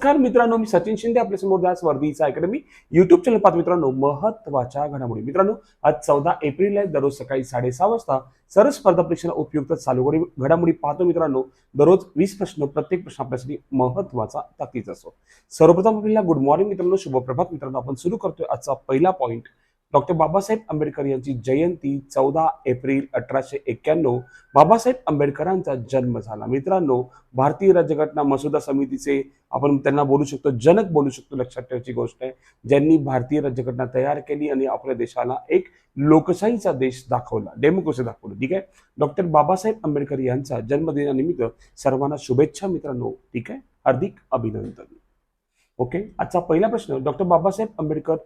नमस्कार मित्रांनो मी सचिन शिंदे आपल्यासमोर दास वर्दीचा अकॅडमी युट्यूब चॅनल पाहत मित्रांनो महत्त्वाच्या घडामोडी. मित्रांनो आज चौदा एप्रिल आहे दररोज सकाळी साडेसहा वाजता सर्व स्पर्धा परीक्षेला उपयुक्त चालू घडामोडी पाहतो मित्रांनो. दररोज वीस प्रश्न प्रत्येक प्रश्न आपल्यासाठी महत्त्वाचा ताकदीचा असतो. सर्वप्रथम आपल्याला गुड मॉर्निंग मित्रांनो शुभप्रभात मित्रांनो आपण सुरू करतोय आजचा पहिला पॉईंट डॉक्टर बाबासाहेब आंबेडकर यांची जयंती चौदा एप्रिल अठराशे एक्क्याण्णव बाबासाहेब आंबेडकरांचा जन्म झाला. मित्रांनो भारतीय राज्यघटना मसुदा समितीचे आपण त्यांना बोलू शकतो जनक बोलू शकतो लक्षात ठेवायची गोष्ट आहे. ज्यांनी भारतीय राज्यघटना तयार केली आणि आपल्या देशाला एक लोकशाहीचा देश दाखवला डेमोक्रेसी दाखवलं ठीक आहे? डॉक्टर बाबासाहेब आंबेडकर यांचा जन्मदिनानिमित्त सर्वांना शुभेच्छा मित्रांनो ठीक आहे? हार्दिक अभिनंदन. ओके आजचा पहिला प्रश्न डॉक्टर बाबासाहेब आंबेडकर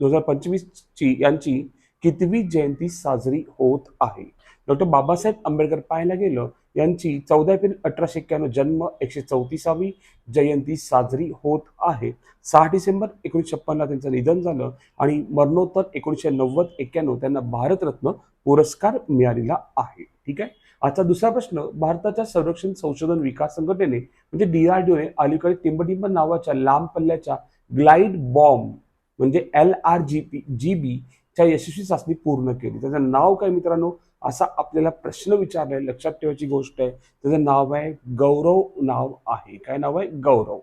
दोन हजार पंचवीसची यांची कितवी जयंती साजरी होत आहे? डॉक्टर बाबासाहेब आंबेडकर पाहायला गेलं यांची चौदा एप्रिल अठराशे एक्क्याण्णव जन्म एकशे चौतीसावी जयंती साजरी होत आहे. सहा डिसेंबर एकोणीसशे छप्पनला त्यांचं निधन झालं आणि मरणोत्तर एकोणीसशे नव्वद एक्क्याण्णव त्यांना भारतरत्न पुरस्कार मिळालेला आहे. ठीक आहे? आजचा दुसरा प्रश्न भारताच्या संरक्षण संशोधन विकास संघटनेने म्हणजे डीआरडीओने अलीकडे टिंबटिंब नावाच्या लांब पल्ल्याच्या ग्लाइड बॉम्ब म्हणजे L R G P G बीच्या यशस्वी चाचणी पूर्ण केली. त्याचं नाव काय मित्रांनो? असा आपल्याला प्रश्न विचारलाय लक्षात ठेवायची गोष्ट आहे. त्याचं नाव आहे गौरव नाव आहे. काय नाव आहे? गौरव.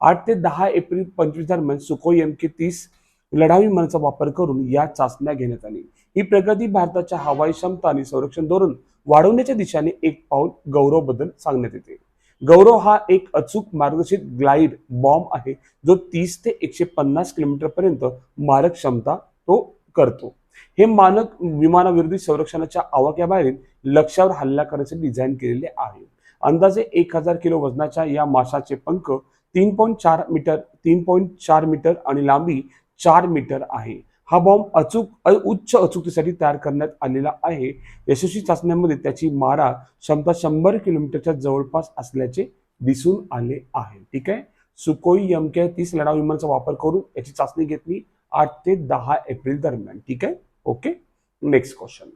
आठ ते दहा एप्रिल पंचवीस दरम्यान सुखोई एम के तीस लढावी विमानाचा वापर करून या चाचण्या घेण्यात आली. ही प्रगती भारताच्या हवाई क्षमता आणि संरक्षण धोरण वाढवण्याच्या दिशेने एक पाऊल गौरवबद्दल सांगण्यात येते. गौरव हा एक अचूक मार्गदर्शित ग्लाइड बॉम्ब आहे जो तीस ते एकशे पन्नास किलोमीटर पर्यंत मारक क्षमता तो करतो. हे मानक विमानाविरोधी संरक्षणाच्या आवाक्याबाहेरील लक्ष्यावर हल्ला करण्यासाठी डिझाईन केलेले आहे. अंदाजे एक हजार किलो वजनाच्या या माशाचे पंख तीन पॉईंट चार मीटर तीन पॉईंट चार मीटर आणि लांबी चार मीटर आहे. हा बॉम्ब अचूक अ- उच्च अचूकतेसाठी तयार करण्यात आलेला आहे. यशस्वी चाचण्यांमध्ये त्याची मारा क्षमता शंभर किलोमीटरच्या जवळपास असल्याचे दिसून आले आहे. ठीक आहे? सुकोई एम के तीस लढाऊ विमानाचा वापर करून याची चाचणी घेतली आठ ते दहा एप्रिल दरम्यान. ठीक आहे? ओके? नेक्स्ट क्वेश्चन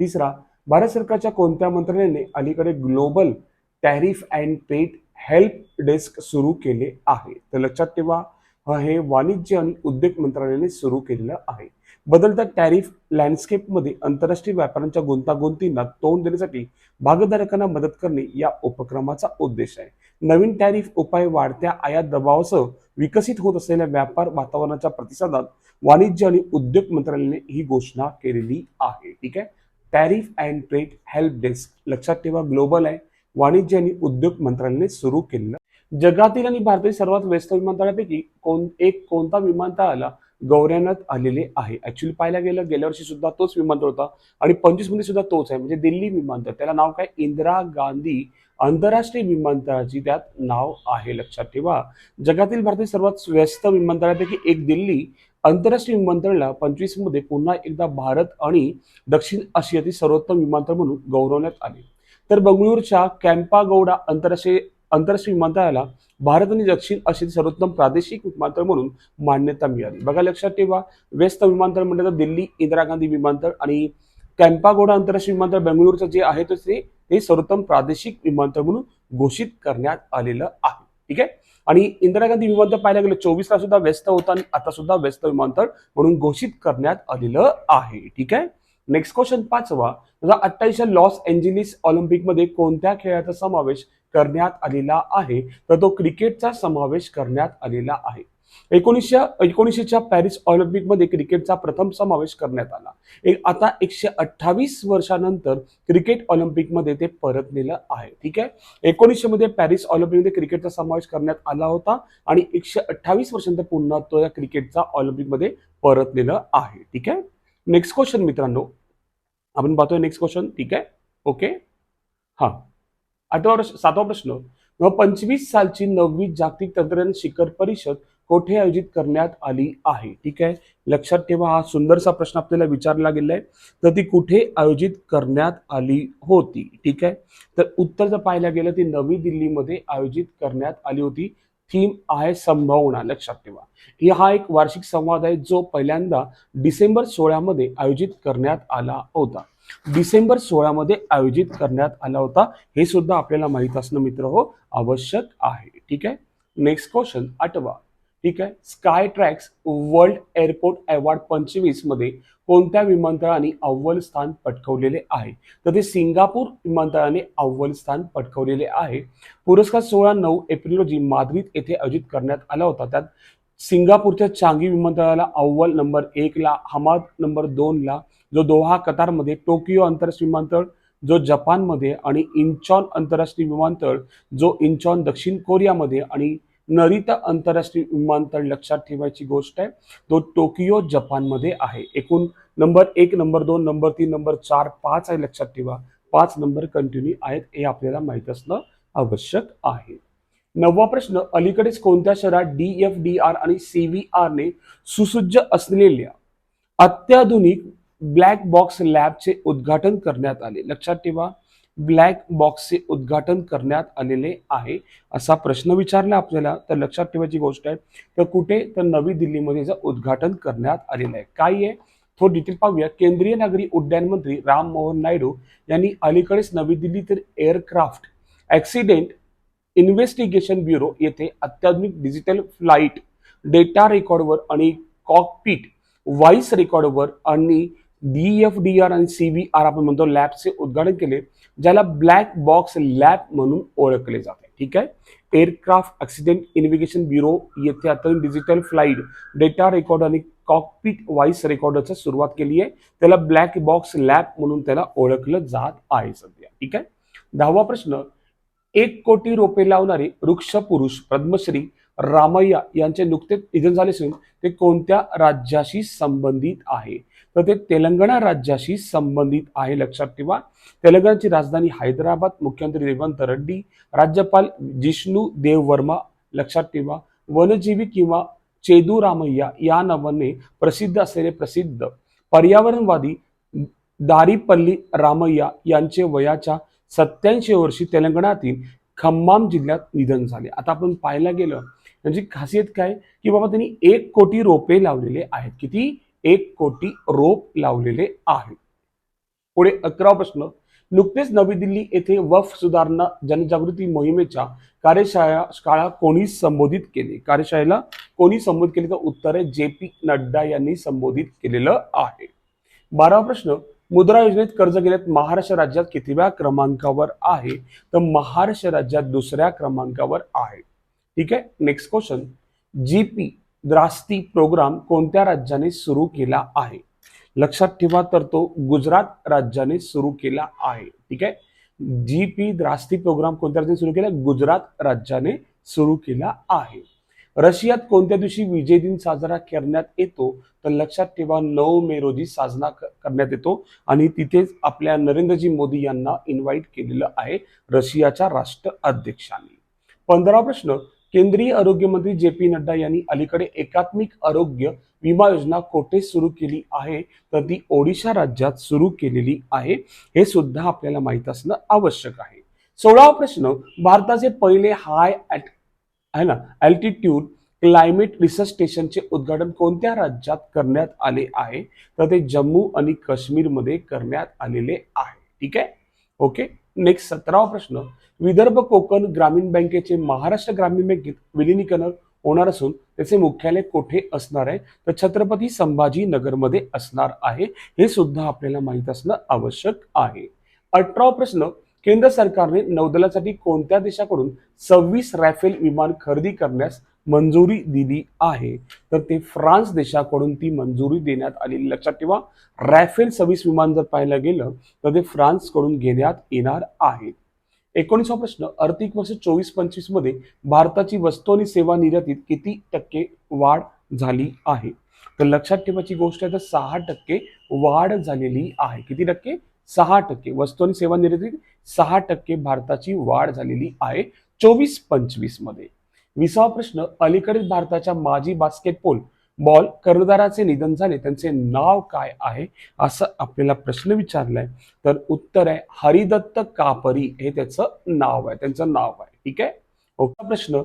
तिसरा भारत सरकारच्या कोणत्या मंत्रालयाने अलीकडे global tariff and trade help desk सुरू केले आहे? तर लक्षात ठेवा हे वाणिज्य आणि उद्योग मंत्रालयाने सुरू केलेलं आहे. बदलत्या टॅरिफ लँडस्केपमध्ये आंतरराष्ट्रीय व्यापाऱ्यांच्या गुंतागुंतींना तोंड देण्यासाठी भागधारकांना मदत करणे या उपक्रमाचा उद्देश आहे. नवीन टॅरिफ उपाय वाढत्या आयात दबावासह विकसित होत असलेल्या व्यापार वातावरणाच्या प्रतिसादात वाणिज्य आणि उद्योग मंत्रालयाने ही घोषणा केलेली आहे. ठीक आहे? Tariff and trade help desk लक्षात ठेवा. ग्लोबल आहे. वाणिज्य आणि उद्योग मंत्रालयाने सुरू केलेलं जगातील आणि भारतातील सर्वात व्यस्त विमानतळापैकी कोण एक कोणता विमानतळाला गौरवण्यात आलेले आहे? ऍक्च्युली पाहायला गेलं गेल्या वर्षी सुद्धा तोच विमानतळ होता आणि पंचवीसमध्ये सुद्धा तोच आहे. म्हणजे दिल्ली विमानतळ. त्याला नाव काय? इंदिरा गांधी आंतरराष्ट्रीय विमानतळाची त्यात नाव आहे. लक्षात ठेवा. जगातील भारतातील सर्वात व्यस्त विमानतळापैकी एक दिल्ली आंतरराष्ट्रीय विमानतळाला पंचवीसमध्ये पुन्हा एकदा भारत आणि दक्षिण आशियातील सर्वोत्तम विमानतळ म्हणून गौरवण्यात आले. तर बंगळुरूच्या कॅम्पागौडा आंतरराष्ट्रीय आंतरराष्ट्रीय विमानतळाला भारत आणि दक्षिण आशियातील सर्वोत्तम प्रादेशिक विमानतळ म्हणून मान्यता मिळाली. बघा लक्षात ठेवा व्यस्त विमानतळ म्हटलं तर दिल्ली इंदिरा गांधी विमानतळ आणि कॅम्पागोडा आंतरराष्ट्रीय विमानतळ बेंगळुरूचं जे आहे ते सर्वोत्तम प्रादेशिक विमानतळ म्हणून घोषित करण्यात आलेलं आहे. ठीक आहे? आणि इंदिरा गांधी विमानतळ पाहायला गेलं चोवीसला सुद्धा व्यस्त होता आणि आता सुद्धा व्यस्त विमानतळ म्हणून घोषित करण्यात आलेलं आहे. ठीक आहे? नेक्स्ट क्वेश्चन पाचवा. अठ्ठावीसच्या लॉस एंजेलिस ऑलिम्पिकमध्ये कोणत्या खेळाचा समावेश करण्यात आलेला आहे तर तो क्रिकेटचा समावेश करण्यात आलेला आहे. एकोणीसशे एकोणीसशेच्या पॅरिस ऑलिम्पिकमध्ये क्रिकेटचा प्रथम समावेश करण्यात आला. एक आता एकशे अठ्ठावीस वर्षानंतर क्रिकेट ऑलिम्पिकमध्ये ते परतलेलं आहे. ठीक आहे? एकोणीसशे मध्ये पॅरिस ऑलिम्पिकमध्ये क्रिकेटचा समावेश करण्यात आला होता आणि एकशे अठ्ठावीस वर्षानंतर पुन्हा तो या क्रिकेटचा ऑलिम्पिकमध्ये परतलेलं आहे. ठीक आहे? नेक्स्ट क्वेश्चन मित्रांनो. आपण पाहतोय नेक्स्ट क्वेश्चन ठीक आहे? ओके हां. आठवा प्रश्न सातवा प्रश्न. व पंचवीस सालची नववी जागतिक तंत्रज्ञान शिखर परिषद कोठे आयोजित करण्यात आली आहे? ठीक आहे? लक्षात ठेवा हा सुंदरसा प्रश्न आपल्याला विचारला गेला आहे तर ती कुठे आयोजित करण्यात आली होती? ठीक आहे? तर उत्तर जर पाहायला गेलं ती नवी दिल्लीमध्ये आयोजित करण्यात आली होती. थीम आहे संभावना लक्षात ठेवा. हा एक वार्षिक संवाद आहे जो पहिल्यांदा डिसेंबर सोळामध्ये आयोजित करण्यात आला होता. डिसेंबर सोळामध्ये आयोजित करण्यात आला होता. हे सुद्धा आपल्याला माहीत असणं मित्र हो आवश्यक आहे. ठीक आहे? नेक्स्ट क्वेश्चन आठवा. ठीक आहे? Skytrax world airport award पंचवीसमध्ये कोणत्या विमानतळाने अव्वल स्थान पटकवलेले आहे? तर ते सिंगापूर विमानतळाने अव्वल स्थान पटकवलेले आहे. पुरस्कार सोळा नऊ एप्रिल रोजी माद्रिद येथे आयोजित करण्यात आला होता. त्यात सिंगापूरच्या चांगी विमानतळाला अव्वल नंबर एक ला हमाद नंबर दोन ला जो दोहा कतारमध्ये टोकियो आंतरराष्ट्रीय विमानतळ जो जपानमध्ये आणि इंचॉन आंतरराष्ट्रीय विमानतळ जो इंचॉन दक्षिण कोरियामध्ये आणि नरिता आंतरराष्ट्रीय विमानतळ लक्षात ठेवायची गोष्ट आहे तो टोकियो जपानमध्ये आहे. एकूण नंबर एक नंबर दोन नंबर तीन नंबर चार पाच आहे लक्षात ठेवा. पाच नंबर कंटिन्यू आहेत हे आपल्याला माहीत असणं आवश्यक आहे. नववा प्रश्न अलीकडेच कोणत्या शहरात डी एफ डी आर आणि सी व्ही आरने सुसज्ज असलेल्या अत्याधुनिक ब्लॅक बॉक्स लॅबचे उद्घाटन करण्यात आले. लक्षात ठेवा ब्लॅक बॉक्सचे उद्घाटन करण्यात आलेले आहे असा प्रश्न विचारला आपल्याला. तर लक्षात ठेवायची गोष्ट आहे तर कुठे? तर नवी दिल्लीमध्ये याचं उद्घाटन करण्यात आलेलं आहे. काय आहे? थोडं डिटेल पाहूया. केंद्रीय नागरी उड्डाण मंत्री राम मोहन नायडू यांनी अलीकडेच नवी दिल्लीतील एअरक्राफ्ट ऍक्सिडेंट इन्व्हेस्टिगेशन ब्युरो येथे अत्याधुनिक डिजिटल फ्लाईट डेटा रेकॉर्डवर आणि कॉकपीट व्हॉइस रेकॉर्डवर आणि डी एफ डी आर आणि सी बी आर आपण म्हणतो लॅबचे उद्घाटन केले ज्याला ब्लॅक बॉक्स लॅब म्हणून ओळखले जाते. ठीक आहे? एअरक्राफ्ट ऍक्सिडेंट इन्व्हेस्टिगेशन ब्युरो येथे आता डिजिटल फ्लाईट डेटा रेकॉर्ड आणि कॉकपिट व्हॉइस रेकॉर्डरची सुरुवात केली आहे. त्याला ब्लॅक बॉक्स लॅब म्हणून त्याला ओळखलं जात आहे सध्या. ठीक आहे? दहावा प्रश्न एक कोटी रोपे लावणारे वृक्ष पुरुष पद्मश्री रामय्या यांचे नुकतेच निधन झाले असून ते कोणत्या राज्याशी संबंधित आहे? तर ते तेलंगणा राज्याशी संबंधित आहे लक्षात ठेवा. तेलंगणाची राजधानी हैदराबाद मुख्यमंत्री रेवंत रेड्डी राज्यपाल जिष्णू देव वर्मा लक्षात ठेवा. वनजीवी किंवा चेदू रामय्या या नावाने प्रसिद्ध असलेले प्रसिद्ध पर्यावरणवादी दारीपल्ली रामय्या यांचे वयाच्या सत्याऐंशी वर्षी तेलंगणातील खम्माम जिल्ह्यात निधन झाले. आता आपण पाहायला गेलं म्हणजे खासियत काय? की बाबा त्यांनी एक कोटी रोपे लावलेले आहेत. किती? एक कोटी रोप लावलेले आहेत. पुढे अकरा प्रश्न. नुकतेच नवी दिल्ली येथे वफ सुधारणा जनजागृती मोहिमेच्या कार्यशाळा शाळा कोणी संबोधित केली? कार्यशाळेला कोणी संबोधित केले? तर उत्तर आहे जे पी नड्डा यांनी संबोधित केलेलं आहे. बारावा प्रश्न. मुद्रा योजनेत कर्ज घेण्यात महाराष्ट्र राज्यात कितव्या क्रमांकावर आहे? तर महाराष्ट्र राज्यात दुसऱ्या क्रमांकावर आहे. ठीक आहे? नेक्स्ट क्वेश्चन जीपी द्रास्ती प्रोग्राम कोणत्या राज्याने सुरू केला आहे? लक्षात ठेवा तर तो गुजरात राज्याने सुरू केला आहे. ठीक आहे? जी पी द्रास्ती प्रोग्राम कोणत्या राज्याने सुरू केला? गुजरात राज्याने सुरू केला आहे. रशियात कोणत्या दिवशी विजय दिन साजरा करण्यात येतो? तर लक्षात ठेवा नऊ मे रोजी साजरा करण्यात येतो. आणि तिथेच आपल्या नरेंद्रजी मोदी यांना इन्व्हाइट केलेलं आहे रशियाच्या राष्ट्र अध्यक्षांनी. पंधरा प्रश्न. केंद्रीय आरोग्यमंत्री जे पी नड्डा यांनी अलीकडे एकात्मिक आरोग्य विमा योजना कोठे सुरू केली आहे? तर ती ओडिशा राज्यात सुरू केलेली आहे. हे सुद्धा आपल्याला माहीत असणं आवश्यक आहे. सोळावा प्रश्न भारताचे पहिले हाय ॲट आहे ना अल्टिट्यूड क्लायमेट रिसर्च स्टेशनचे उद्घाटन कोणत्या राज्यात करण्यात आले आहे? तर ते जम्मू आणि काश्मीरमध्ये करण्यात आलेले आहे. ठीक आहे? ओके? नेक्स्ट सतरावा प्रश्न विदर्भ कोकण ग्रामीण बँकेचे महाराष्ट्र ग्रामीण बँकेत विलिनीकरण होणार असून त्याचे मुख्यालय कोठे असणार आहे? तर छत्रपती संभाजी नगरमध्ये असणार आहे. हे सुद्धा आपल्याला माहीत असणं आवश्यक आहे. अठरावा प्रश्न केंद्र सरकारने नौदलासाठी कोणत्या देशाकडून सव्वीस रायफेल विमान खरेदी करण्यास मंजुरी दिली आहे. तर ते फ्रान्स देशाकडून ती मंजुरी देण्यात आलेली. लक्षात ठेवा रॅफेल सव्वीस विमान जर पाहायला गेलं तर ते फ्रान्सकडून घेण्यात येणार आहे. एकोणीसवा प्रश्न आर्थिक वर्ष चोवीस पंचवीसमध्ये भारताची वस्तू आणि सेवा निर्यातीत किती टक्के वाढ झाली आहे? तर लक्षात ठेवायची गोष्ट आहे तर सहा टक्के वाढ झालेली आहे. किती टक्के? सहा टक्के. वस्तू आणि सेवा निर्यातीत सहा टक्के भारताची वाढ झालेली आहे. चोवीस पंचवीसमध्ये. विसावा प्रश्न अलीकडील भारताच्या माजी बास्केटबॉल बॉल कर्णधाराचे निधन झाले त्यांचे नाव काय आहे असं आपल्याला प्रश्न विचारलाय. तर उत्तर आहे हरिदत्त कापरी हे त्याचं नाव आहे त्यांचं नाव आहे. ठीक आहे? ओके. प्रश्न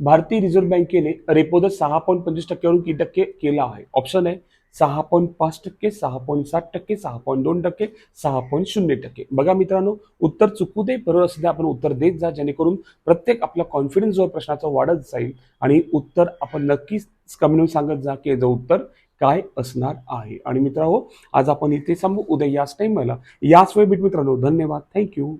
भारतीय रिझर्व्ह बँकेने रेपो दर सहा पॉईंट पंचवीस टक्क्यावरून किती टक्के केला आहे. ऑप्शन आहे सहा पॉईंट पाच टक्के सहा पॉईंट सात टक्के सहा पॉईंट दोन टक्के सहा पॉईंट शून्य टक्के. बघा मित्रांनो उत्तर चुकू दे बरोबर असं आपण उत्तर देत जा जेणेकरून प्रत्येक आपला कॉन्फिडन्स जो प्रश्नाचा वाढत जाईल. आणि उत्तर आपण नक्कीच कमी सांगत जा की याचं उत्तर काय असणार आहे. आणि मित्रांनो आज आपण इथे सांगू उद्या याच टाईमला याच वेळ भेट मित्रांनो. धन्यवाद. थँक्यू